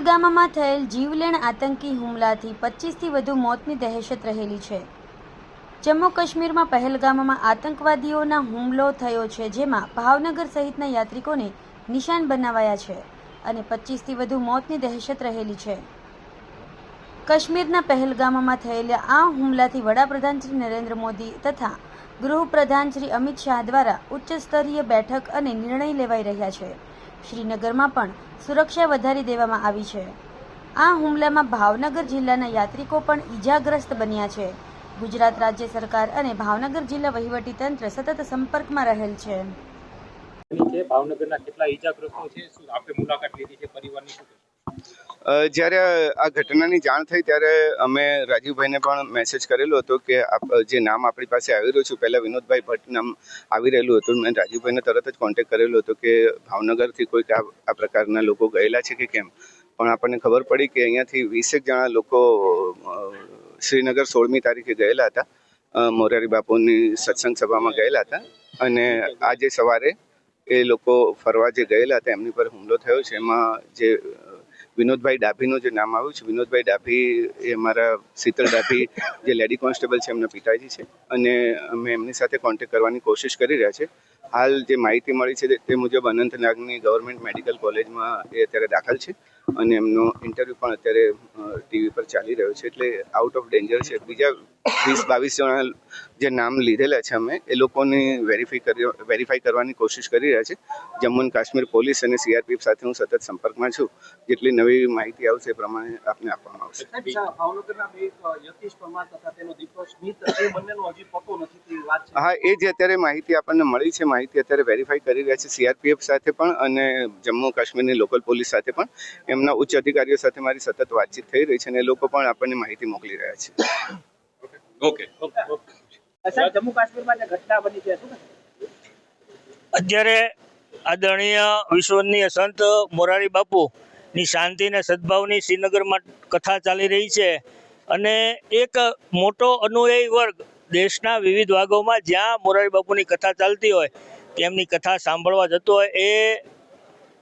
પહેલગામમાં થયેલ જીવલેણ આતંકી હુમલાથી પચીસથી વધુ મોતની દહેશત રહેલી છે. જમ્મુ કાશ્મીરમાં પહેલગામમાં આતંકવાદીઓના હુમલો થયો છે, જેમાં ભાવનગર સહિતના યાત્રિકોને નિશાન બનાવાયા છે અને પચીસથી વધુ મોતની દહેશત રહેલી છે. કાશ્મીરના પહેલગામમાં થયેલા આ હુમલાથી વડાપ્રધાન શ્રી નરેન્દ્ર મોદી તથા ગૃહપ્રધાન શ્રી અમિત શાહ દ્વારા ઉચ્ચ સ્તરીય બેઠક અને નિર્ણય લેવાઈ રહ્યા છે. શ્રીનગરમાં પણ સુરક્ષા વધારી દેવામાં આવી છે. આ હુમલામાં ભાવનગર જિલ્લાના યાત્રિકો પણ ઈજાગ્રસ્ત બન્યા છે. ગુજરાત રાજ્ય સરકાર અને ભાવનગર જિલ્લા વહીવટીતંત્ર સતત સંપર્કમાં રહેલ છે. ભાવનગરના કેટલા ઈજાગ્રસ્તો છે, શું આપે મુલાકાત લીધી છે પરિવારની જ્યારે આ ઘટનાની જાણ થઈ ત્યારે અમે રાજીવભાઈને પણ મેસેજ કરેલો હતો કે આપ, જે નામ આપણી પાસે આવી રહ્યું છે, પહેલાં વિનોદભાઈ ભટ્ટ નામ આવી રહેલું હતું, મેં રાજીવભાઈને તરત જ કોન્ટેક્ટ કરેલો હતો કે ભાવનગરથી કોઈક આ પ્રકારના લોકો ગયેલા છે કે કેમ? પણ આપણને ખબર પડી કે અહીંયાથી વીસેક જણા લોકો શ્રીનગર સોળમી તારીખે ગયેલા હતા. મોરારી બાપુની સત્સંગ સભામાં ગયેલા હતા અને આજે સવારે એ લોકો ફરવા જે ગયેલા હતા, એમની પર હુમલો થયો છે. એમાં જે વિનોદભાઈ ડાભીનું જે નામ આવ્યું છે, વિનોદભાઈ ડાભી એ અમારા શીતલ ડાભી જે લેડી કોન્સ્ટેબલ છે એમના પિતાજી છે. અને અમે એમની સાથે કોન્ટેક્ટ કરવાની કોશિશ કરી રહ્યા છે. હાલ જે માહિતી મળી છે તે- મુજબ અનંતનાગની ગવર્મેન્ટ મેડિકલ કોલેજમાં એ અત્યારે દાખલ છે અને એમનો ઇન્ટરવ્યૂ પણ અત્યારે ટીવી પર ચાલી રહ્યો છે એટલે આઉટ ઓફ ડેન્જર છે. બીજા વીસ બાવીસ જણા જે નામ લીધેલા છે અમે એ લોકોની વેરીફાઈ કરી વેરીફાઈ કરવાની કોશિશ કરી રહ્યા છે. જમ્મુ અને કાશ્મીર પોલીસ અને સીઆરપીએફ સાથે હું સતત સંપર્કમાં છું. જેટલી નવી માહિતી આવશે એ પ્રમાણે આપને આપવામાં આવશે. હા એ જે અત્યારે માહિતી આપણને મળી છે માહિતી અત્યારે વેરીફાઈ કરી રહ્યા છે સીઆરપીએફ સાથે પણ અને જમ્મુ કાશ્મીરની લોકલ પોલીસ સાથે પણ. એમના ઉચ્ચ અધિકારીઓ સાથે મારી સતત વાતચીત થઈ રહી છે અને એ લોકો પણ આપણને માહિતી મોકલી રહ્યા છે. ઓકે ઓકે જમ્મુ કાશ્મીરમાં જે ઘટના બની છે અત્યારે આદરણીય વિશ્વનીય સંત મોરારી બાપુ ની શાંતિ અને સદભાવની શ્રીનગરમાં કથા ચાલી રહી છે. અને એક મોટો અનુયાયી વર્ગ દેશના વિવિધ ભાગોમાં જ્યાં મોરારી બાપુની કથા ચાલતી હોય, તેમની કથા સાંભળવા જતો હોય, એ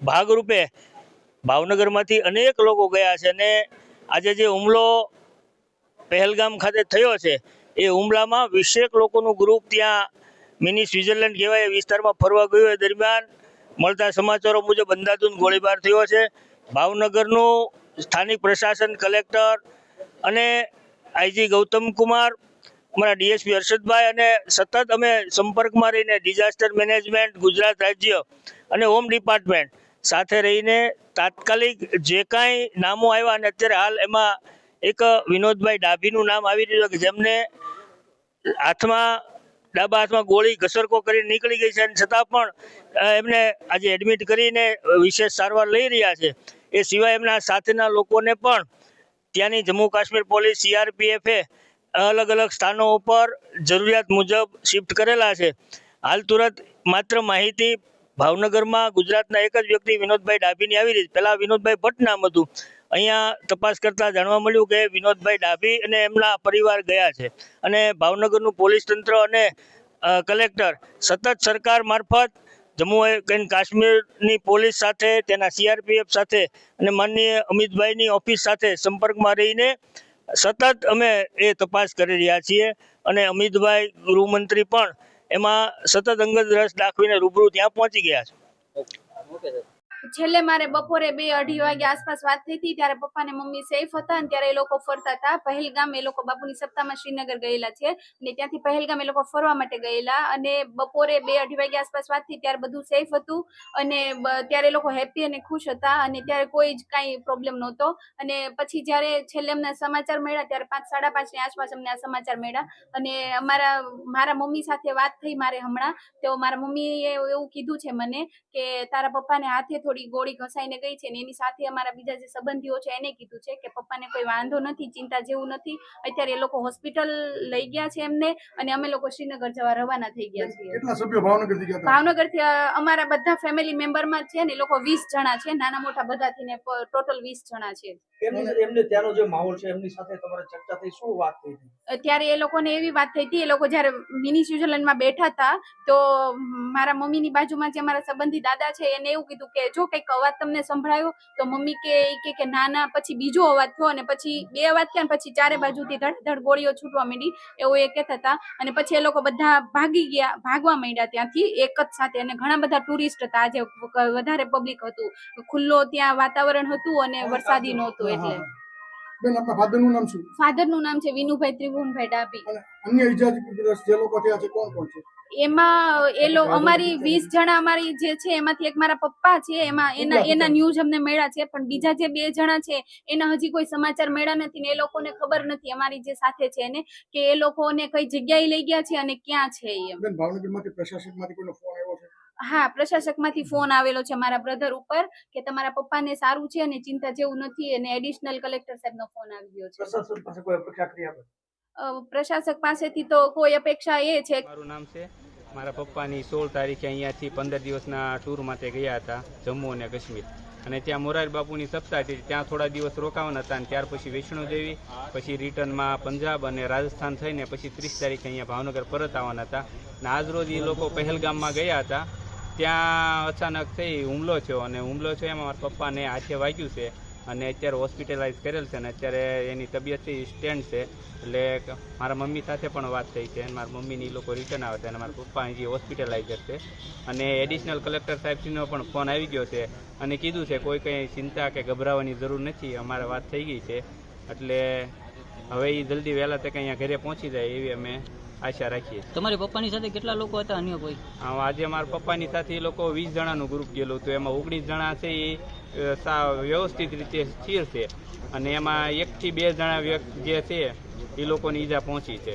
ભાગરૂપે ભાવનગરમાંથી અનેક લોકો ગયા છે અને આજે જે હુમલો પહેલગામ ખાતે થયો છે, એ હુમલામાં વીસેક લોકોનું ગ્રુપ ત્યાં મિની સ્વિટરલેન્ડ કહેવાય એ વિસ્તારમાં ફરવા ગયું. એ દરમિયાન મળતા સમાચારો મુજબ અંધાધૂન ગોળીબાર થયો છે. ભાવનગરનું સ્થાનિક પ્રશાસન કલેક્ટર અને આઈજી ગૌતમ કુમાર અમારા ડીએસપી હર્ષદભાઈ અને સતત અમે સંપર્કમાં રહીને ડિઝાસ્ટર મેનેજમેન્ટ, ગુજરાત રાજ્ય અને હોમ ડિપાર્ટમેન્ટ સાથે રહીને તાત્કાલિક જે કાંઈ નામો આવ્યા અને અત્યારે હાલ એમાં એક વિનોદભાઈ ડાભીનું નામ આવી રહ્યું કે જેમને હાથમાં, ડાબા હાથમાં ગોળી ઘસરકો કરીને નીકળી ગઈ છે અને છતાં પણ એમને આજે એડમિટ કરીને વિશેષ સારવાર લઈ રહ્યા છે. એ સિવાય એમના સાથેના લોકોને પણ ત્યાંની જમ્મુ કાશ્મીર પોલીસ સીઆરપીએફે અલગ અલગ સ્થાનો ઉપર જરૂરિયાત મુજબ શિફ્ટ કરેલા છે. હાલ તુરંત માત્ર માહિતી ભાવનગરમાં ગુજરાતના એક જ વ્યક્તિ વિનોદભાઈ ડાભીની આવી રહી પહેલાં વિનોદભાઈ ભટ્ટ નામ હતું. અહીંયા તપાસ કરતા જાણવા મળ્યું કે વિનોદભાઈ ડાભી અને એમના પરિવાર ગયા છે. અને ભાવનગરનું પોલીસ તંત્ર અને કલેક્ટર સતત સરકાર મારફત જમ્મુ એન્ડ કાશ્મીરની પોલીસ સાથે, તેના સીઆરપીએફ સાથે અને માનનીય અમિતભાઈની ઓફિસ સાથે સંપર્કમાં રહીને સતત અમે એ તપાસ કરી રહ્યા છીએ અને અમિતભાઈ ગૃહમંત્રી પણ એમાં સતત અંગત રસ દાખવીને રૂબરૂ ત્યાં પહોંચી ગયા છે. ઓકે. સાહેબ છેલ્લે મારે બપોરે બે અઢી વાગે આસપાસ વાત થઈ હતી, ત્યારે પપ્પા ને મમ્મી સેફ હતા અને ત્યારે એ લોકો ફરતા હતા. પહેલગામ એ લોકો બાપુની સપ્તાહમાં શ્રીનગર ગયેલા છે અને ત્યાંથી પહેલગામ એ લોકો ફરવા માટે ગયેલા અને બપોરે બે અઢી વાગે આસપાસ વાત થઈ ત્યારે બધું સેફ હતું અને ત્યારે લોકો હેપી અને ખુશ હતા અને ત્યારે કોઈ જ કાંઈ પ્રોબ્લેમ નહોતો. અને પછી જ્યારે છેલ્લે અમને સમાચાર મળ્યા ત્યારે પાંચ, સાડા પાંચની આસપાસ અમને આ સમાચાર મળ્યા અને અમારા, મારા મમ્મી સાથે વાત થઈ મારે હમણાં. તો મારા મમ્મીએ એવું કીધું છે મને કે તારા પપ્પાને હાથે થોડી ગોળી ઘસાઈને ગઈ છે ને એની સાથે અમારા બીજા જે સંબંધીઓ છે એને કીધું છે કે પપ્પાને કોઈ વાંધો નથી ચિંતા જેવું નથી. અત્યારે એ લોકો હોસ્પિટલ લઈ ગયા છે એમને અને અમે લોકો શ્રીનગર જવા રવાના થઈ ગયા છીએ. કેટલા સભ્યો ભાવનગરથી ગયા ભાવનગરથી અમારા બધા ફેમિલી મેમ્બરમાં છે ને એ લોકો વીસ જણા છે. નાના મોટા બધાથી ને ટોટલ વીસ જણા છે. ત્યારે એ લોકોને એવી વાત થઈ હતી એ લોકો જ્યારે મિની સ્વિટરલેન્ડમાં બેઠા હતા તો મારા મમ્મીની બાજુમાં જે અમારા સંબંધી દાદા છે એને એવું કીધું કે જો કંઈક અવાજ તમને સંભળાયો તો મમ્મી કે કે કે ના ના પછી બીજો અવાજ થયો અને પછી બે અવાજ થયા પછી ચારે બાજુથી ધડ ધડ ગોળીઓ છૂટવા માંડી એવું એ કહેતા હતા. અને પછી એ લોકો બધા ભાગી ગયા ભાગવા માંડ્યા ત્યાંથી એક જ સાથે. અને ઘણા બધા ટુરિસ્ટ હતા. આજે વધારે પબ્લિક હતું. ખુલ્લો ત્યાં વાતાવરણ હતું અને વરસાદી નહોતું. એટલે. બેન આપના ફાધરનું નામ શું? ફાધરનું નામ છે વિનુભાઈ ત્રિભુવનભાઈ ડાભી. અને અન્ય ઇજાગ્રસ્ત જે લોકો થયા છે કોણ કોણ છે? એમાં એ લોકો અમારી વીસ જણા અમારી જે છે એમાંથી એક મારા પપ્પા છે એમાં એના એના ન્યૂઝ અમને મળ્યા છે પણ બીજા જે બે જણા છે એના હજી કોઈ સમાચાર મળ્યા નથી ને એ લોકોને ખબર નથી અમારી જે સાથે છે એને કે એ લોકોને કઈ જગ્યાએ લઈ ગયા છે અને ક્યાં છે એ. એમ બેન ભાવનગરમાંથી પ્રશાસનમાંથી કોઈનો ફોન આવ્યો છે? હા પ્રશાસકમાંથી ફોન આવેલો છે મારા બ્રધર ઉપર કે તમારા પપ્પાને સારું છે અને ચિંતા જેવું નથી અને એડિશનલ કલેક્ટર સાહેબનો ફોન આવી ગયો છે. પ્રશાસક પાસે કોઈ અપેક્ષા કરી આપે? પ્રશાસક પાસેથી તો કોઈ અપેક્ષા એ છે. મારું નામ છે. મારા પપ્પાની સોળ તારીખે અહીંયાથી પંદર દિવસના ટૂર માટે ગયા હતા જમ્મુ અને કાશ્મીર. અને ત્યાં મોરારી બાપુની સપ્તાહ હતી ત્યાં થોડા દિવસ રોકાવાના હતા અને ત્યાર પછી વૈષ્ણોદેવી પછી રિટર્નમાં પંજાબ અને રાજસ્થાન થઈને પછી ત્રીસ તારીખે અહીંયા ભાવનગર પરત આવવાના હતા. અને આજ રોજ એ લોકો પહેલગામમાં ગયા હતા. ત્યાં અચાનક થઈ હુમલો થયો અને હુમલો થયો એમાં મારા પપ્પાને હાથે વાગ્યું છે અને અત્યારે હોસ્પિટલાઇઝ કરેલ છે અને અત્યારે એની તબિયત સ્ટેન્ડ છે. એટલે મારા મમ્મી સાથે પણ વાત થઈ છે મારા મમ્મીની લોકો રિટર્ન આવે છે અને મારા પપ્પા અહીંથી હોસ્પિટલાઇઝર છે. અને એડિશનલ કલેક્ટર સાહેબજીનો પણ ફોન આવી ગયો છે અને કીધું છે, કોઈ કંઈ ચિંતા કે ગભરાવાની જરૂર નથી, અમારે વાત થઈ ગઈ છે. એટલે હવે એ જલ્દી વહેલા તકે અહીંયા ઘરે પહોંચી જાય એવી અમે આશા રાખીએ. તમારી પપ્પાની સાથે કેટલા લોકો હતા અન્ય કોઈ? આજે મારા પપ્પાની સાથે એ લોકો વીસ જણાનું ગ્રુપ ગયેલું હતું. એમાં ઓગણીસ જણા છે એ સા વ્યવસ્થિત રીતે સ્થિર છે. અને એમાં એકથી બે જણા વ્યક્તિ જે છે એ લોકોની ઈજા પહોંચી છે.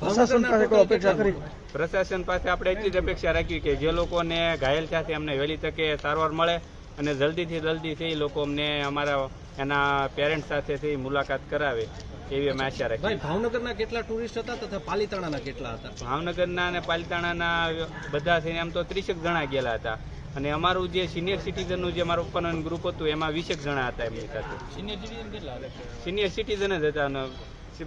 પ્રશાસન પાસે કોઈ અપેક્ષા કરી? પ્રશાસન પાસે આપણે એટલી જ અપેક્ષા રાખી કે જે લોકોને ઘાયલ થયા છે એમને વહેલી તકે સારવાર મળે અને જલ્દીથી જલ્દી છે એ લોકો અમને અમારા એના પેરેન્ટ્સ સાથે છે મુલાકાત કરાવે. એવી અમે આશા રાખી ભાઈ ભાવનગરના કેટલા ટુરિસ્ટ હતા તથા પાલીતાણાના કેટલા હતા? ભાવનગરના અને પાલિતાણાના બધા થઈને આમ તો ત્રીસેક જણા ગયેલા હતા. અને અમારું જે સિનિયર સિટીઝનનું જે મારું પપ્પાનું ગ્રુપ હતું એમાં વીસેક જણા હતા એમની સાથે. સિનિયર સિટીઝન કેટલા હતા? સિનિયર સિટીઝન જ હતા અને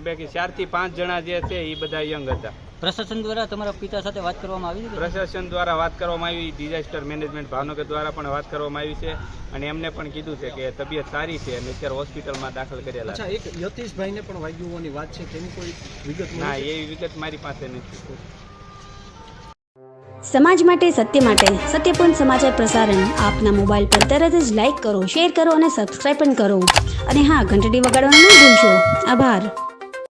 બાકી ચારથી પાંચ જણા જે છે એ બધા યંગ હતા. પ્રશાસન દ્વારા તમારા પિતા સાથે વાત કરવામાં આવી પ્રશાસન દ્વારા વાત કરવામાં આવી ડિઝાસ્ટર મેનેજમેન્ટ ભાવનગર દ્વારા પણ વાત કરવામાં આવી છે અને એમને પણ કીધું છે કે તબિયત સારી છે અને અત્યારે હોસ્પિટલમાં દાખલ કરેલા અચ્છા એક યતીશભાઈને પણ વાગ્યું હોવાની વાત છે તેની કોઈ વિગત ના એવી વિગત મારી પાસે નથી. સમાજ માટે સત્ય માટે સત્યપૂર્ણ સમાચાર પ્રસારણ આપના મોબાઈલ પર તરત જ લાઈક કરો શેર કરો અને સબસ્ક્રાઈબ પણ કરો. અને હા ઘંટડી વગાડવાનું ન ભૂલશો. આભાર.